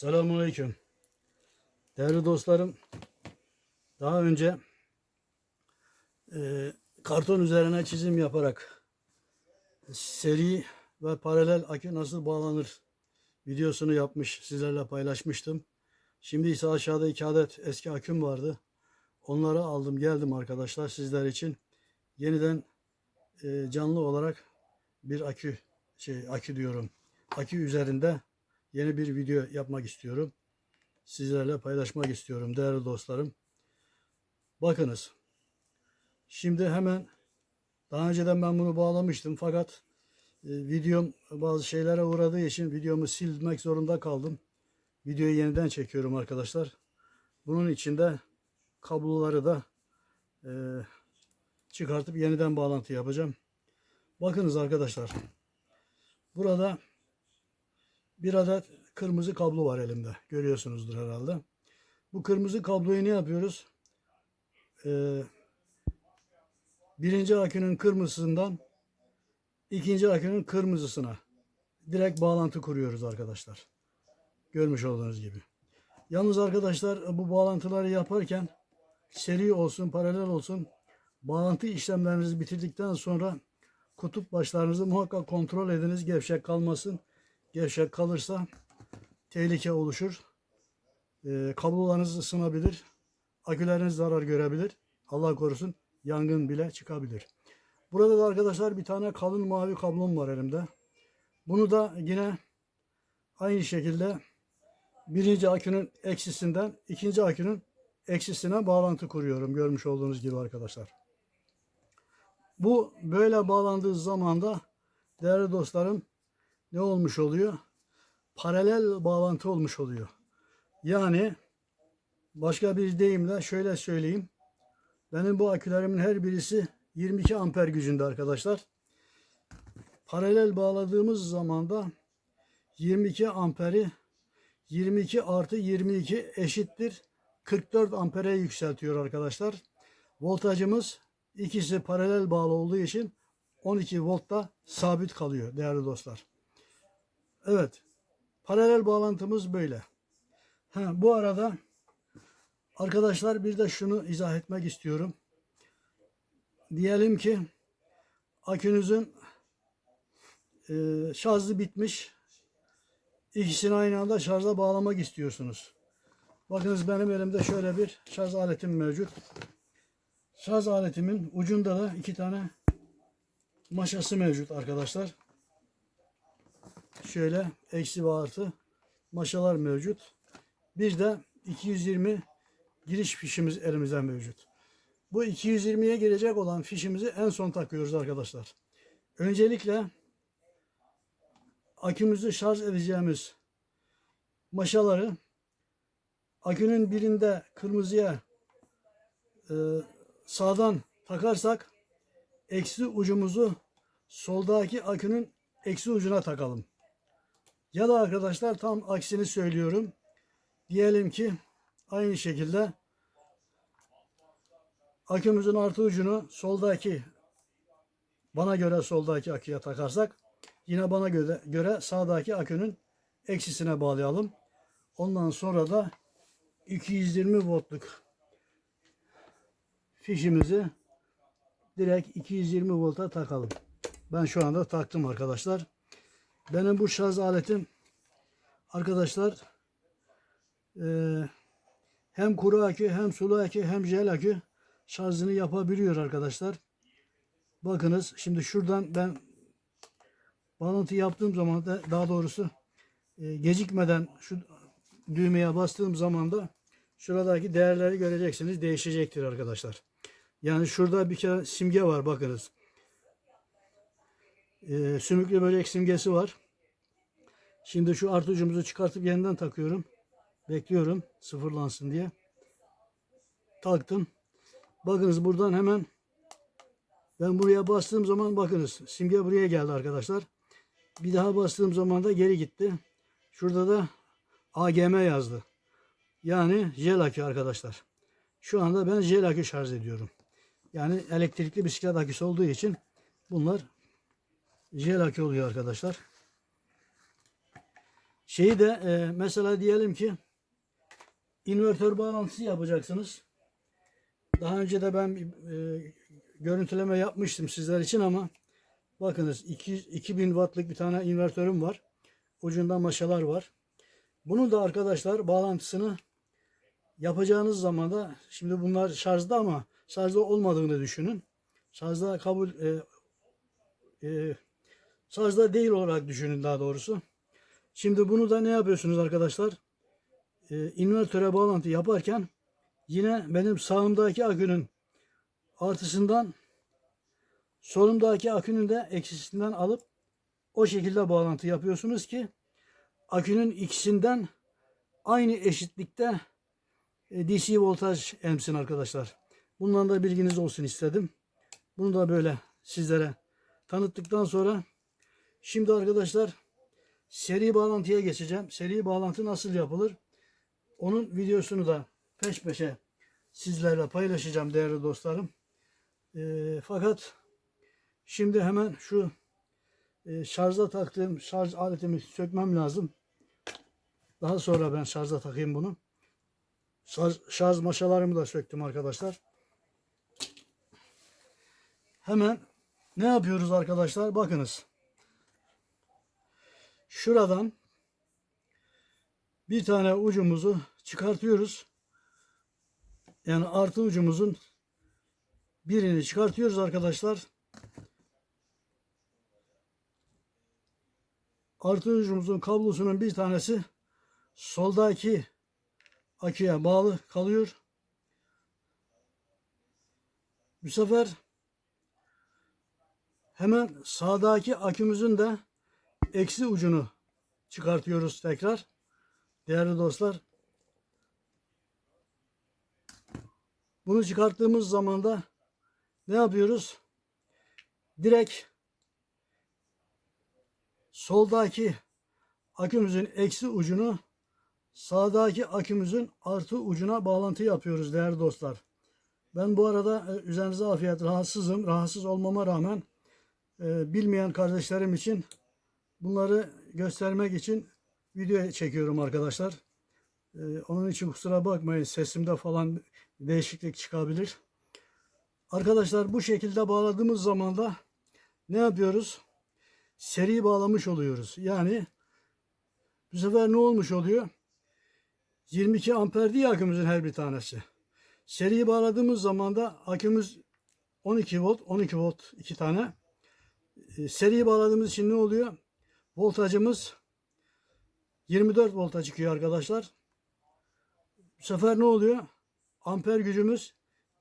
Selamünaleyküm. Değerli dostlarım, daha önce e, karton üzerine çizim yaparak seri ve paralel akü nasıl bağlanır videosunu yapmış, sizlerle paylaşmıştım. Şimdi ise aşağıda iki adet eski aküm vardı. Onları aldım geldim arkadaşlar sizler için. Yeniden e, canlı olarak bir akü şey akü diyorum. Akü üzerinde yeni bir video yapmak istiyorum. Sizlerle paylaşmak istiyorum değerli dostlarım. Bakınız. Şimdi hemen daha önceden ben bunu bağlamıştım fakat e, videom bazı şeylere uğradığı için videomu silmek zorunda kaldım. Videoyu yeniden çekiyorum arkadaşlar. Bunun içinde kabloları da e, çıkartıp yeniden bağlantı yapacağım. Bakınız arkadaşlar. Burada bir adet kırmızı kablo var elimde. Görüyorsunuzdur herhalde. Bu kırmızı kabloyu ne yapıyoruz? Ee, birinci akünün kırmızısından ikinci akünün kırmızısına direkt bağlantı kuruyoruz arkadaşlar. Görmüş olduğunuz gibi. Yalnız arkadaşlar bu bağlantıları yaparken seri olsun, paralel olsun bağlantı işlemlerinizi bitirdikten sonra kutup başlarınızı muhakkak kontrol ediniz. Gevşek kalmasın. Gevşek kalırsa tehlike oluşur. Ee, kablolarınız ısınabilir. Aküleriniz zarar görebilir. Allah korusun yangın bile çıkabilir. Burada da arkadaşlar bir tane kalın mavi kablom var elimde. Bunu da yine aynı şekilde birinci akünün eksisinden ikinci akünün eksisine bağlantı kuruyorum. Görmüş olduğunuz gibi arkadaşlar. Bu böyle bağlandığı zaman da değerli dostlarım ne olmuş oluyor? Paralel bağlantı olmuş oluyor. Yani başka bir deyimle şöyle söyleyeyim. Benim bu akülerimin her birisi 22 amper gücünde arkadaşlar. Paralel bağladığımız zaman da 22 amperi 22 artı 22 eşittir 44 ampere yükseltiyor arkadaşlar. Voltajımız ikisi paralel bağlı olduğu için 12 voltta sabit kalıyor değerli dostlar. Evet. Paralel bağlantımız böyle. Ha, bu arada arkadaşlar bir de şunu izah etmek istiyorum. Diyelim ki akünüzün e, şarjı bitmiş. İkisini aynı anda şarja bağlamak istiyorsunuz. Bakınız benim elimde şöyle bir şarj aletim mevcut. Şarj aletimin ucunda da iki tane maşası mevcut arkadaşlar. Şöyle eksi ve artı maşalar mevcut. Bir de 220 giriş fişimiz elimizde mevcut. Bu 220'ye girecek olan fişimizi en son takıyoruz arkadaşlar. Öncelikle akümüzü şarj edeceğimiz maşaları akünün birinde kırmızıya e, sağdan takarsak eksi ucumuzu soldaki akünün eksi ucuna takalım. Ya da arkadaşlar tam aksini söylüyorum. Diyelim ki aynı şekilde akümüzün artı ucunu soldaki bana göre soldaki aküye takarsak yine bana göre, göre sağdaki akünün eksisine bağlayalım. Ondan sonra da 220 voltluk fişimizi direkt 220 volta takalım. Ben şu anda taktım arkadaşlar. Benim bu şarj aletim arkadaşlar e, hem kuru akü hem sulu akü hem jel akü şarjını yapabiliyor arkadaşlar. Bakınız şimdi şuradan ben bağlantı yaptığım zaman da daha doğrusu e, gecikmeden şu düğmeye bastığım zaman da şuradaki değerleri göreceksiniz. Değişecektir arkadaşlar. Yani şurada bir kere simge var bakınız. Ee, sümüklü böcek simgesi var. Şimdi şu artı ucumuzu çıkartıp yeniden takıyorum. Bekliyorum sıfırlansın diye. Taktım. Bakınız buradan hemen ben buraya bastığım zaman bakınız simge buraya geldi arkadaşlar. Bir daha bastığım zaman da geri gitti. Şurada da AGM yazdı. Yani jel akü arkadaşlar. Şu anda ben jel akü şarj ediyorum. Yani elektrikli bisiklet aküsü olduğu için bunlar jel akü oluyor arkadaşlar. Şeyi de e, mesela diyelim ki invertör bağlantısı yapacaksınız. Daha önce de ben e, görüntüleme yapmıştım sizler için ama bakınız 200, 2000 wattlık bir tane invertörüm var. Ucunda maşalar var. Bunun da arkadaşlar bağlantısını yapacağınız zaman da şimdi bunlar şarjda ama şarjda olmadığını düşünün. Şarjda kabul e, e, şarjda değil olarak düşünün daha doğrusu. Şimdi bunu da ne yapıyorsunuz arkadaşlar? E, invertöre bağlantı yaparken yine benim sağımdaki akünün artısından solumdaki akünün de eksisinden alıp o şekilde bağlantı yapıyorsunuz ki akünün ikisinden aynı eşitlikte e, DC voltaj emsin arkadaşlar. Bundan da bilginiz olsun istedim. Bunu da böyle sizlere tanıttıktan sonra şimdi arkadaşlar seri bağlantıya geçeceğim. Seri bağlantı nasıl yapılır? Onun videosunu da peş peşe sizlerle paylaşacağım değerli dostlarım. E, fakat şimdi hemen şu e, şarja taktığım şarj aletimi sökmem lazım. Daha sonra ben şarja takayım bunu. Şarj, şarj maşalarımı da söktüm arkadaşlar. Hemen ne yapıyoruz arkadaşlar? Bakınız. Şuradan bir tane ucumuzu çıkartıyoruz. Yani artı ucumuzun birini çıkartıyoruz arkadaşlar. Artı ucumuzun kablosunun bir tanesi soldaki aküye bağlı kalıyor. Bu sefer hemen sağdaki akümüzün de eksi ucunu çıkartıyoruz tekrar. Değerli dostlar. Bunu çıkarttığımız zaman da ne yapıyoruz? Direkt soldaki akümüzün eksi ucunu sağdaki akümüzün artı ucuna bağlantı yapıyoruz değerli dostlar. Ben bu arada e, üzerinize afiyet rahatsızım. Rahatsız olmama rağmen e, bilmeyen kardeşlerim için bunları göstermek için video çekiyorum arkadaşlar. E, onun için kusura bakmayın sesimde falan değişiklik çıkabilir. Arkadaşlar bu şekilde bağladığımız zaman da ne yapıyoruz? Seri bağlamış oluyoruz. Yani bu sefer ne olmuş oluyor? 22 amper diye akümüzün her bir tanesi. Seriyi bağladığımız zaman da akümüz 12 volt, 12 volt iki tane. E, seriyi bağladığımız için ne oluyor? Voltajımız 24 volta çıkıyor arkadaşlar. Bu sefer ne oluyor? Amper gücümüz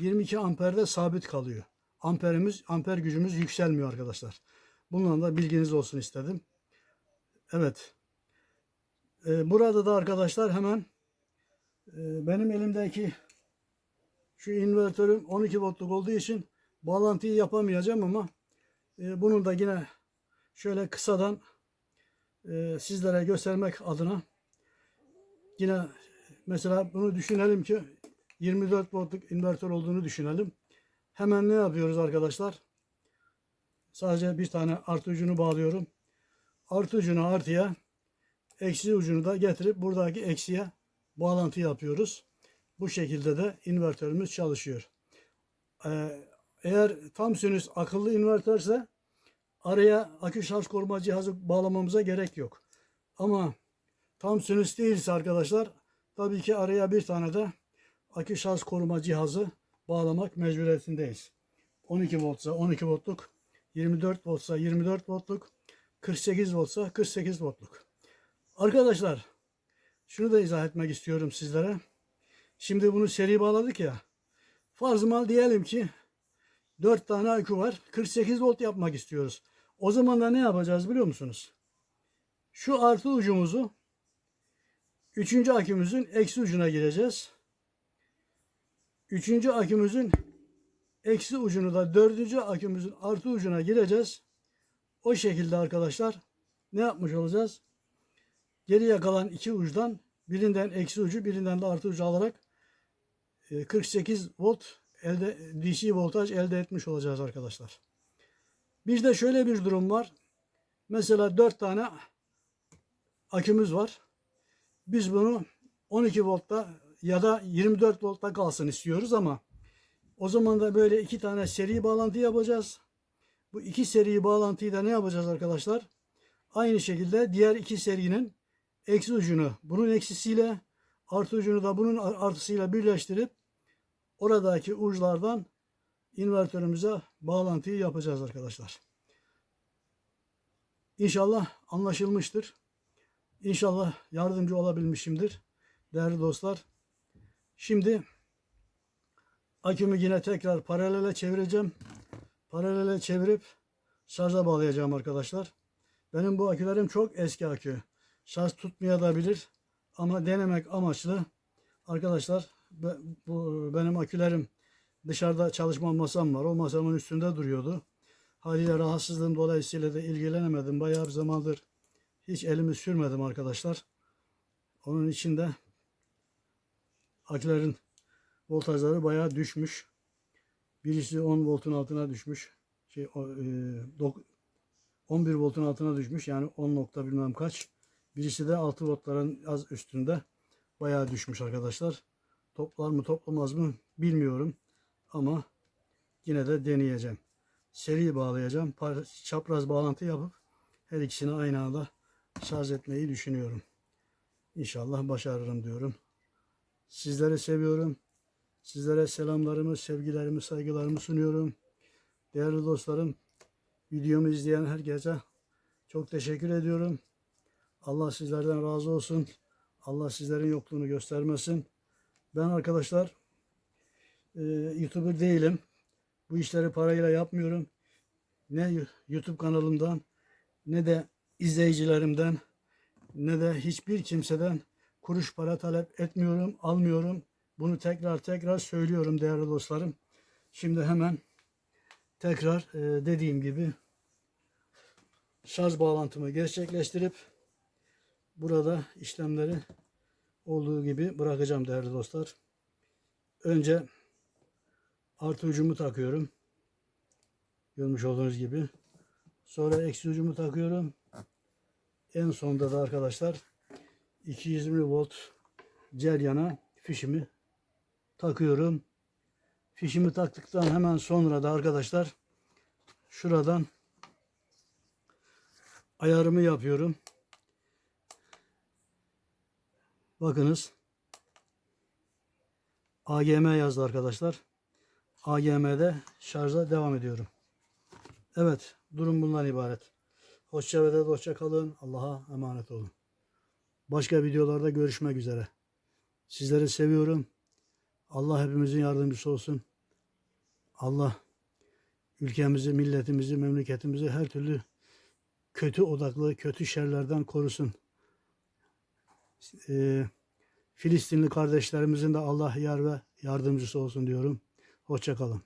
22 amperde sabit kalıyor. Amperimiz, amper gücümüz yükselmiyor arkadaşlar. Bundan da bilginiz olsun istedim. Evet. Ee, burada da arkadaşlar hemen e, benim elimdeki şu invertörüm 12 voltluk olduğu için bağlantıyı yapamayacağım ama e, bunu da yine şöyle kısadan e, sizlere göstermek adına yine mesela bunu düşünelim ki 24 voltluk invertör olduğunu düşünelim. Hemen ne yapıyoruz arkadaşlar? Sadece bir tane artı ucunu bağlıyorum. Artı ucunu artıya, eksi ucunu da getirip buradaki eksiye bağlantı yapıyoruz. Bu şekilde de invertörümüz çalışıyor. Ee, eğer tam sinüs akıllı invertörse araya akü şarj koruma cihazı bağlamamıza gerek yok. Ama tam sinüs değilse arkadaşlar tabii ki araya bir tane de akü şarj koruma cihazı bağlamak mecburiyetindeyiz. 12 voltsa 12 voltluk, 24 voltsa 24 voltluk, 48 voltsa 48 voltluk. Arkadaşlar şunu da izah etmek istiyorum sizlere. Şimdi bunu seri bağladık ya. Farz mal diyelim ki 4 tane akü var. 48 volt yapmak istiyoruz. O zaman da ne yapacağız biliyor musunuz? Şu artı ucumuzu üçüncü akümüzün eksi ucuna gireceğiz. Üçüncü akümüzün eksi ucunu da dördüncü akümüzün artı ucuna gireceğiz. O şekilde arkadaşlar ne yapmış olacağız? Geriye kalan iki uçtan birinden eksi ucu birinden de artı ucu alarak 48 volt elde DC voltaj elde etmiş olacağız arkadaşlar. Bizde şöyle bir durum var. Mesela 4 tane akümüz var. Biz bunu 12 voltta ya da 24 voltta kalsın istiyoruz ama o zaman da böyle iki tane seri bağlantı yapacağız. Bu iki seri bağlantıyı da ne yapacağız arkadaşlar? Aynı şekilde diğer iki serinin eksi ucunu bunun eksisiyle artı ucunu da bunun artısıyla birleştirip oradaki uçlardan invertörümüze bağlantıyı yapacağız arkadaşlar. İnşallah anlaşılmıştır. İnşallah yardımcı olabilmişimdir. Değerli dostlar. Şimdi akümü yine tekrar paralele çevireceğim. Paralele çevirip şarja bağlayacağım arkadaşlar. Benim bu akülerim çok eski akü. Şarj tutmayabilir ama denemek amaçlı arkadaşlar bu benim akülerim dışarıda çalışma masam var. O masamın üstünde duruyordu. Haliyle rahatsızlığım dolayısıyla da ilgilenemedim. Bayağı bir zamandır hiç elimi sürmedim arkadaşlar. Onun için de akülerin voltajları bayağı düşmüş. Birisi 10 voltun altına düşmüş. Şey, o, e, dok- 11 voltun altına düşmüş. Yani 10 nokta bilmem kaç. Birisi de 6 voltların az üstünde. Bayağı düşmüş arkadaşlar. Toplar mı toplamaz mı bilmiyorum. Ama yine de deneyeceğim. Seri bağlayacağım. Çapraz bağlantı yapıp her ikisini aynı anda şarj etmeyi düşünüyorum. İnşallah başarırım diyorum. Sizleri seviyorum. Sizlere selamlarımı, sevgilerimi, saygılarımı sunuyorum. Değerli dostlarım, videomu izleyen herkese çok teşekkür ediyorum. Allah sizlerden razı olsun. Allah sizlerin yokluğunu göstermesin. Ben arkadaşlar e, YouTuber değilim. Bu işleri parayla yapmıyorum. Ne YouTube kanalımdan ne de izleyicilerimden ne de hiçbir kimseden kuruş para talep etmiyorum, almıyorum. Bunu tekrar tekrar söylüyorum değerli dostlarım. Şimdi hemen tekrar e, dediğim gibi şarj bağlantımı gerçekleştirip burada işlemleri olduğu gibi bırakacağım değerli dostlar. Önce artı ucumu takıyorum. Görmüş olduğunuz gibi. Sonra eksi ucumu takıyorum. En sonda da arkadaşlar 220 volt ceryana fişimi takıyorum. Fişimi taktıktan hemen sonra da arkadaşlar şuradan ayarımı yapıyorum. Bakınız. AGM yazdı arkadaşlar. AGM'de şarja devam ediyorum. Evet, durum bundan ibaret. Hoşça ve de hoşça kalın. Allah'a emanet olun. Başka videolarda görüşmek üzere. Sizleri seviyorum. Allah hepimizin yardımcısı olsun. Allah ülkemizi, milletimizi, memleketimizi her türlü kötü odaklı, kötü şerlerden korusun. Ee, Filistinli kardeşlerimizin de Allah yar ve yardımcısı olsun diyorum. Hoşça kalın.